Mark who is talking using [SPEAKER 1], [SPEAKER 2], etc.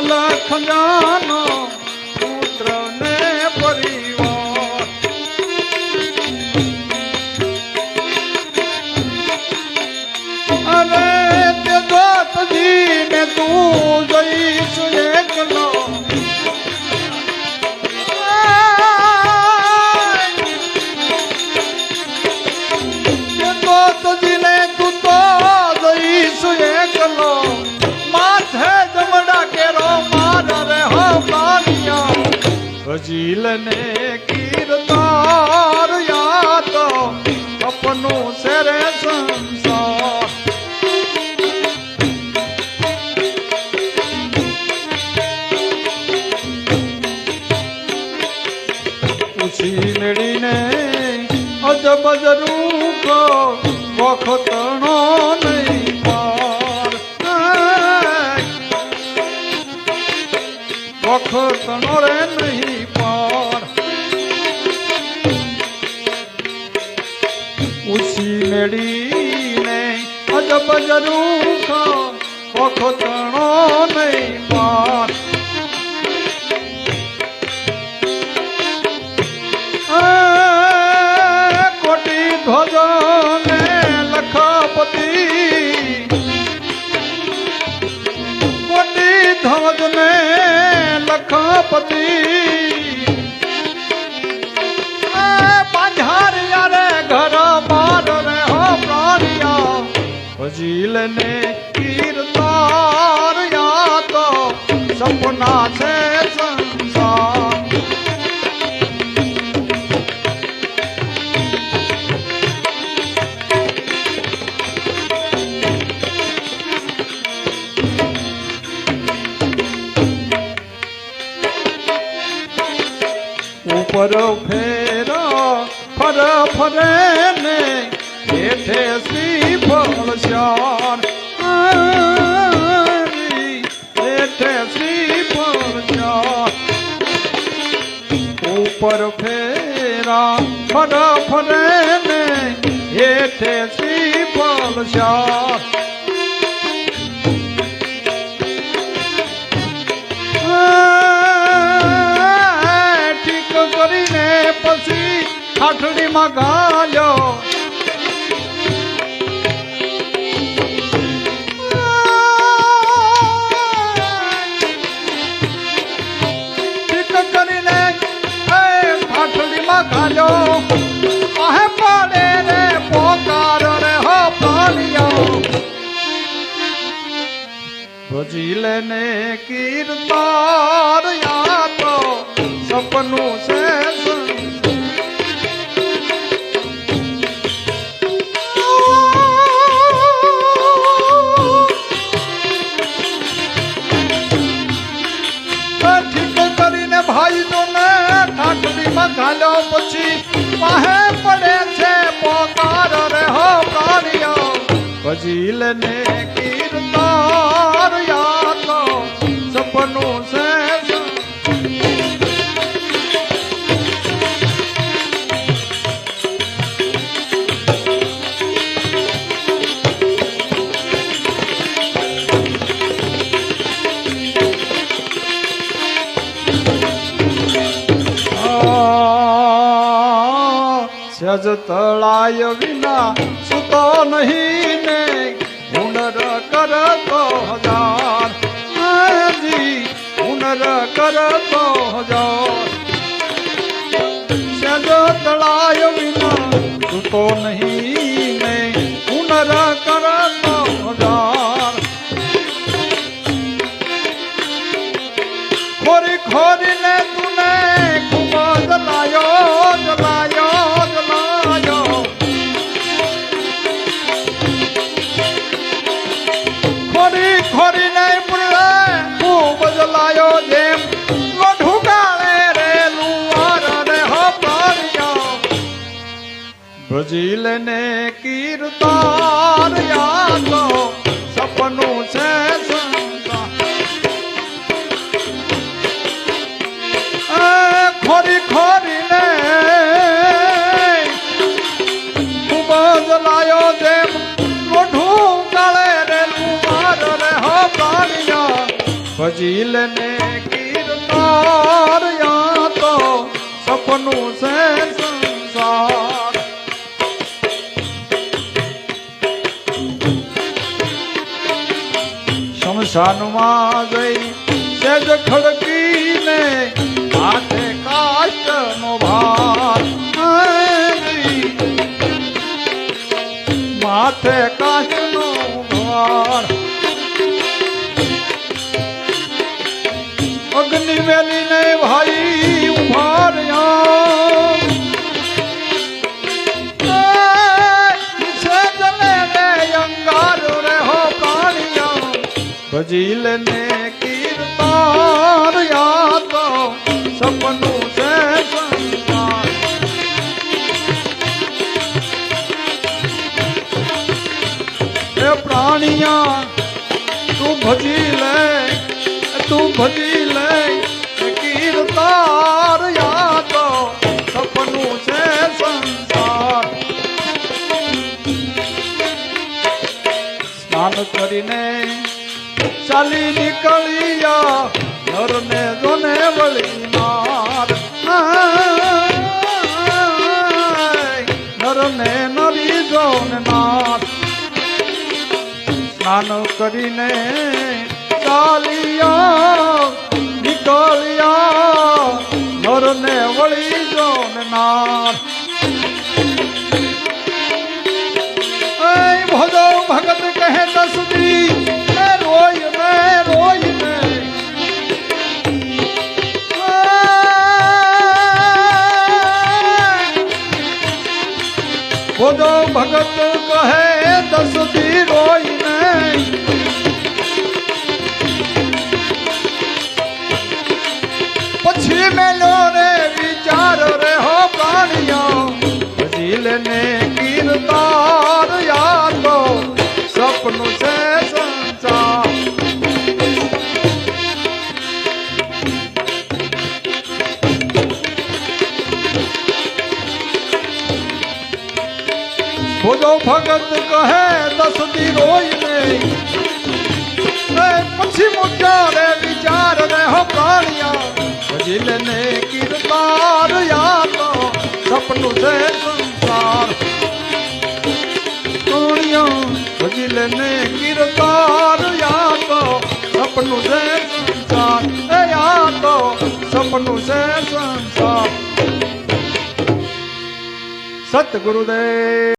[SPEAKER 1] લખજાનો પુત્ર ને પરિવાર. અરે તે દોતજી ને તું જઈશ એકલો. હજીલને કીર્તાર યાદ અપનું સેરે સંસાર. ઉછી મેળીને અજબ જરૂખ વખતણો નહીં પાર વખતણો રે નહીં. મેળીને અજબ જરૂખ વખતણો નહીં આ કોટી ધ્વજ ને લખપતિ. કોટી ધ્વજ લખપતિ. પ્રાણિયા હજીલ ને કીર્તાર યા તો સપના છે સંસાર. ઉપર ફેર ફર ફરે ને હેઠે શ્રી ફળ શ્યાર હેઠે શ્રી ફળ શ્યાર ઉપર ફેરા ફર ફરે ને હેઠે શ્રી ફળ ઠીક કરીને પછી ખાટડીમાં ગાલ્યો. ભજીલે ને કીર્તાર યા તો સપનું છે ભજીલ ને કીર્તાર યા તો સપનું છે સજ તળાય વિના સુતો નહીં ને હુનર કરતો હજાર. હાજી હુનર કરતો હજાર. સજ તળાય વિના સુતો ભજીલ ને કીર્તાર યાદો, સપનું છે ખોરી ખોરીને ખૂબ જ લાયો જેમ મોઢું કાળે રે કુમાર રે હો પ્રાણિયા ભજીલને કીર્તાર યાદો, સપનું છે શમશાનમાં જઈ સેજ ખડકીને હાથે કાષ્ટનો ભાર. માથે કાષ્ટનો ભાર અગ્નિ વેલીને ભાઈ ભજીલ ને કીર્તાર યા તો સપનું છે સંસાર. એ પ્રાણિયા, તું ભજી લે તું ભજી લે કીર્તાર યાદ, સપનું છે સંસાર. સ્નાન કરીને ચાલી નીકળ્યા, નરને જોને વળી માર. નરને નરી જોને નાર. સ્નાન કરીને ચાલિયા, નીકળ્યા, નરને વળી જોને ભગત કહે દસદી રોઈ નહીં. ભોજો ભગત કહે, દસ દી નહીં. એ પછી મૂક્યા રે વિચાર રે હો પ્રાણિયા. ભજીલ ને કીર્તાર યાદો સપનું છે સંસાર. પ્રાણિયા, ભજીલ ને કીર્તાર યાદો સપનું છે સંસાર. એ યાદો સપનું છે સંસાર. સતગુરુદેવ.